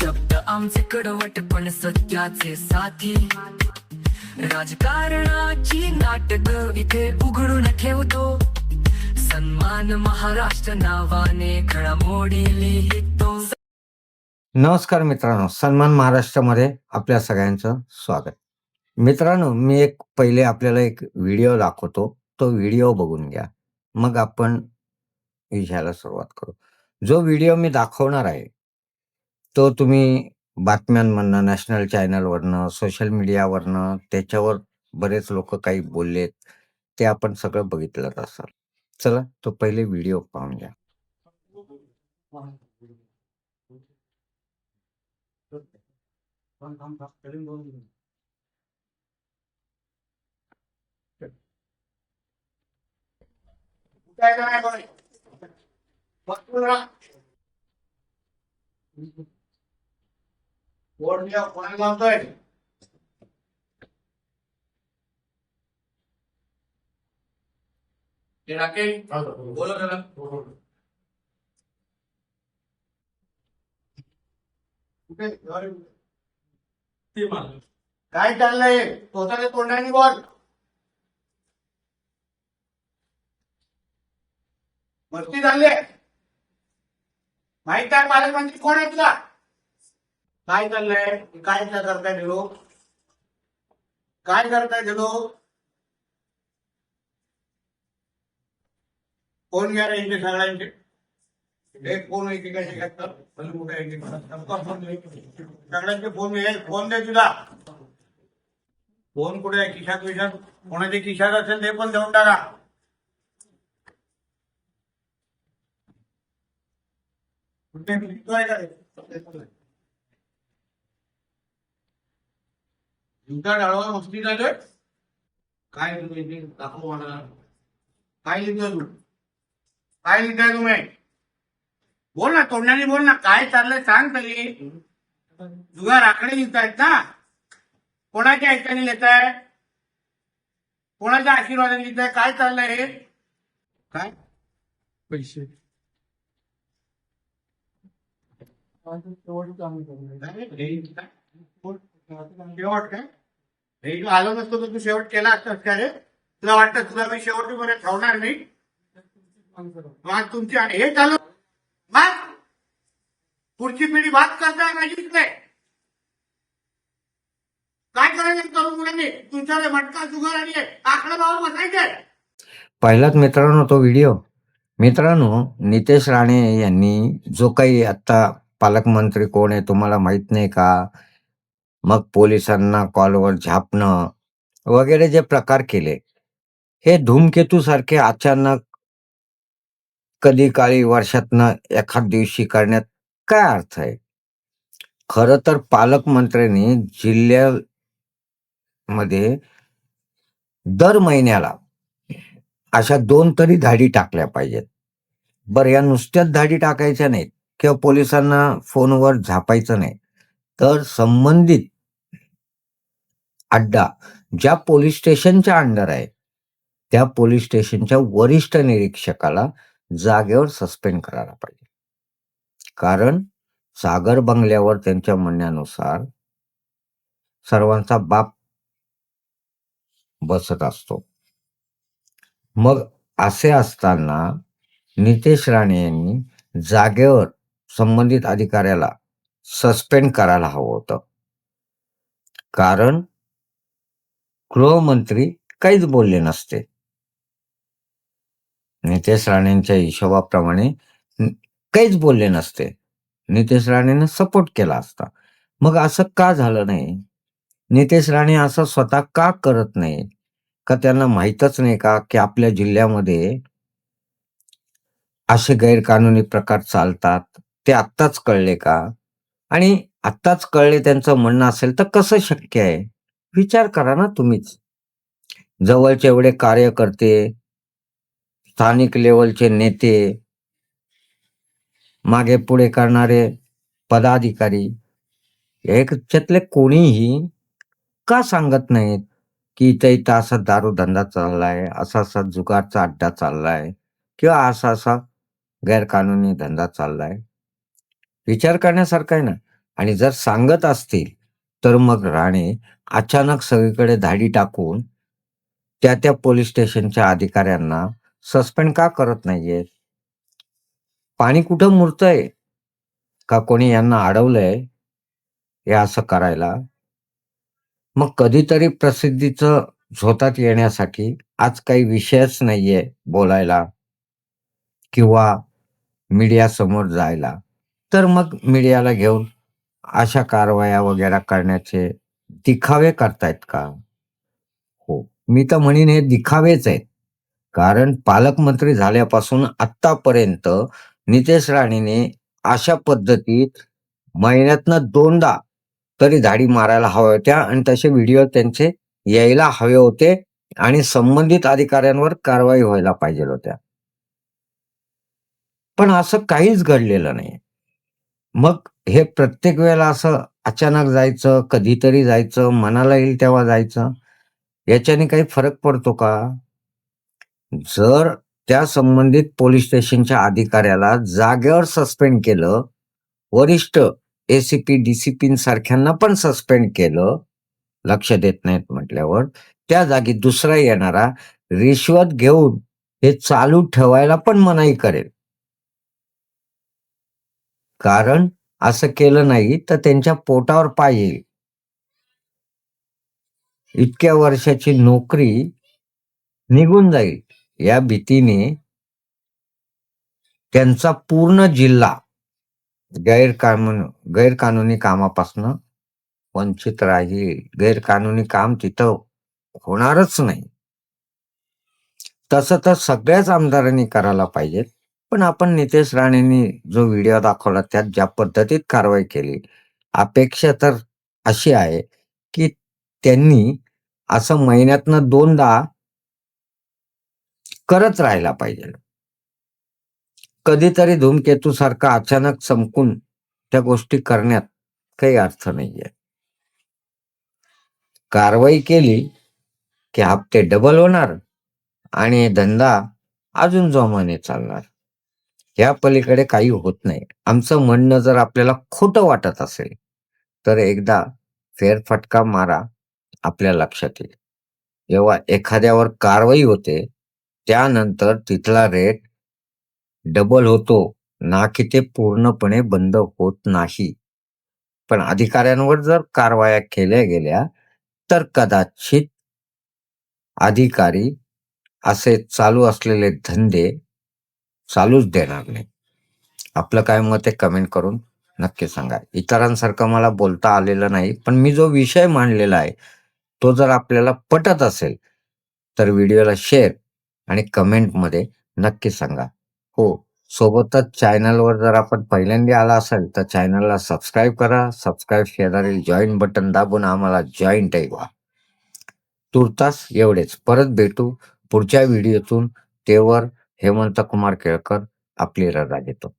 शब्द आमचे कडवट पण सत्याचे साथी. राजकारणाची नाटक इथे उघडून ठेवतो. सन्मान महाराष्ट्र नावाने घडामोडी लिहितो. नमस्कार मित्रांनो सन्मान महाराष्ट्रामध्ये आपल्या सगळ्यांचं स्वागत. मित्रांनो मी एक पहिले आपल्याला एक व्हिडिओ दाखवतो तो व्हिडिओ बघून घ्या. मग आपण घ्यायला सुरुवात करू. जो व्हिडिओ मी दाखवणार आहे तो तुम्ही बातम्यांमधनं नॅशनल चॅनलवरनं सोशल मीडियावरनं त्याच्यावर बरेच लोक काही बोललेत ते आपण सगळं बघितलंच असाल. चला तो पहिले व्हिडिओ पाहून घ्या. राकेश? बोलो. त्याला कुठे? घरी? काय चाललंय? स्वतःच्या तोंडाने बोल. मस्ती झाली माहीत आहे पालकमंत्री कोण आहे तुला? काय चाललंय? काय न करताय ढिलो काय करताय ढिलो कोण घ्या रे सगळ्यांचे? एक फोन एकेकाचे घेतात भले मोठा सगळ्यांचे फोन फोन दे तुला. फोन कुठे आहे? खिशात विशात कोणाचे खिशात असेल ते पण देऊन टाका. कुठे निघतोय का? तुमच्या डाळवा झालं काय तुम्ही दाखव मला. काय लिहितोय तू? काय लिहिताय तुम्ही? बोल ना तोंडाने बोल ना. काय चाललंय सांग तरी. जुगार आकडे लिहितायत ना. कोणाच्या ऐकाने लिहिताय? कोणाच्या आशीर्वादाने लिहिताय? काय चाललंय हे? काय? पैसे. शेवट काय? हे तू आलो नसतो तर तू शेवट केला असतास का रे. तुला वाटतं तुला मी शेवटी मध्ये ठेवणार नाही? मग तुमची आणि हे चालू. मग पुढची पिढी बात करताय माझी इकडे? काय करायचं तरुण मुलांनी? तुमच्याकडे मटका जुगार आणि आकडा भाव बसायचे. पाहिलात मित्रांनो तो व्हिडिओ? मित्रांनो नितेश राणे यांनी जो काही आता पालकमंत्री कोण आहे तुम्हाला माहीत नाही का? मग पोलिसांना कॉलवर झापणं वगैरे जे प्रकार केले हे धूमकेतू सारखे अचानक कधी काळी वर्षातनं एखाद दिवशी करण्यात काय अर्थ आहे? खर तर पालकमंत्र्यांनी जिल्ह्यामध्ये दर महिन्याला अशा दोन तरी धाडी टाकल्या पाहिजेत. बरं या नुसत्याच धाडी टाकायच्या नाहीत किंवा पोलिसांना फोनवर झापायचं नाही. तर संबंधित अड्डा ज्या पोलीस स्टेशनच्या अंडर आहे त्या पोलीस स्टेशनच्या वरिष्ठ निरीक्षकाला जागेवर सस्पेंड करायला पाहिजे. कारण सागर बंगल्यावर त्यांच्या म्हणण्यानुसार सर्वांचा बाप बसत असतो. मग असे असताना नितेश राणे यांनी जागेवर संबंधित अधिकाऱ्याला सस्पेंड करायला हवं होतं. कारण गृहमंत्री काहीच बोलले नसते. नितेश राणेंच्या हिशोबाप्रमाणे काहीच बोलले नसते. नितेश राणेनं सपोर्ट केला असता. मग असं का झालं नाही? नितेश राणे असं स्वतः का करत नाही? का त्यांना माहीतच नाही का की आपल्या जिल्ह्यामध्ये असे गैरकानूनी प्रकार चालतात? ते आत्ताच कळले का? आणि आत्ताच कळले त्यांचं म्हणणं असेल तर कसं शक्य आहे? विचार करा ना तुम्हीच. जवळचे एवढे कार्यकर्ते स्थानिक लेवलचे नेते मागे पुढे करणारे पदाधिकारी याच्यातले कोणीही का सांगत नाहीत की इथं इथं असा दारू धंदा चाललाय असा असा जुगारचा अड्डा चाललाय किंवा असा असा गैरकानूनी धंदा चाललाय? विचार करण्यासारखा आहे ना? आणि जर सांगत असतील तर मग राणे अचानक सगळीकडे धाडी टाकून त्या त्या पोलीस स्टेशनच्या अधिकाऱ्यांना सस्पेंड का करत नाहीये? पाणी कुठं मुरतंय? का कोणी यांना अडवलंय? हे असं करायला. मग कधीतरी प्रसिद्धीचं झोतात येण्यासाठी आज काही विषयच नाहीये बोलायला किंवा मीडिया समोर जायला. तर मग मीडियाला घेऊन अशा कारवाया वगैरे करण्याचे दिखावे करतायत का? हो मी तर म्हणेन हे दिखावेच आहेत. कारण पालकमंत्री झाल्यापासून आतापर्यंत नितेश राणेने अशा पद्धतीत महिन्यातनं दोनदा तरी धाडी मारायला हव्या होत्या आणि तसे व्हिडिओ त्यांचे यायला हवे होते आणि संबंधित अधिकाऱ्यांवर कारवाई व्हायला पाहिजे होत्या. पण असं काहीच घडलेलं नाही. मग हे प्रत्येक वेळेला असं अचानक जायचं कधीतरी जायचं मनाला येईल तेव्हा जायचं याच्याने काही फरक पडतो का? जर त्या संबंधित पोलीस स्टेशनच्या अधिकाऱ्याला जागेवर सस्पेंड केलं वरिष्ठ एसीपी डीसीपी सारख्यांना पण सस्पेंड केलं लक्ष देत नाहीत म्हटल्यावर त्या जागी दुसरा येणारा रिश्वत घेऊन हे चालू ठेवायला पण मनाई करेल. कारण असं केलं नाही तर त्यांच्या पोटावर पाय येईल. इतक्या वर्षाची नोकरी निघून जाईल. या भीतीने त्यांचा पूर्ण जिल्हा गैरकानून गैरकानूनी कामापासून वंचित राहील. गैरकानूनी काम तिथं होणारच नाही. तसं तर सगळ्याच आमदारांनी करायला पाहिजे पण आपण नितेश राणेंनी जो व्हिडिओ दाखवला त्यात ज्या पद्धतीत कारवाई केली अपेक्षा तर अशी आहे की त्यांनी असं महिन्यातनं दोनदा करत राहायला पाहिजे. कधीतरी धूमकेतू सारखा अचानक चमकून त्या गोष्टी करण्यात काही अर्थ नाहीये. कारवाई केली की हप्ते डबल होणार आणि धंदा अजून जोमाने चालणार. या पलीकडे काही होत नाही. आमचं म्हणणं जर आपल्याला खोटं वाटत असेल तर एकदा फेरफटका मारा आपल्या लक्षात येईल. जेव्हा एखाद्यावर कारवाई होते त्यानंतर तिथला रेट डबल होतो ना की ते पूर्णपणे बंद होत नाही. पण अधिकाऱ्यांवर जर कारवाया केल्या गेल्या तर कदाचित अधिकारी असे चालू असलेले धंदे चालूच देणार नाही. आपलं काय मत आहे कमेंट करून नक्की सांगा. इतरांसारखं मला बोलता आलेलं नाही पण मी जो विषय मांडलेला आहे तो जर आपल्याला पटत असेल तर व्हिडिओला शेअर आणि कमेंटमध्ये नक्की सांगा. हो सोबतच चॅनलवर जर आपण पहिल्यांदा आला असेल तर चॅनलला सबस्क्राईब करा. सबस्क्राईब शेजारील जॉईन बटन दाबून आम्हाला जॉईंट व्हा. तुर्तास एवढेच. परत भेटू पुढच्या व्हिडिओतून तेवर हेमंत कुमार केळकर आपली रजा घेतो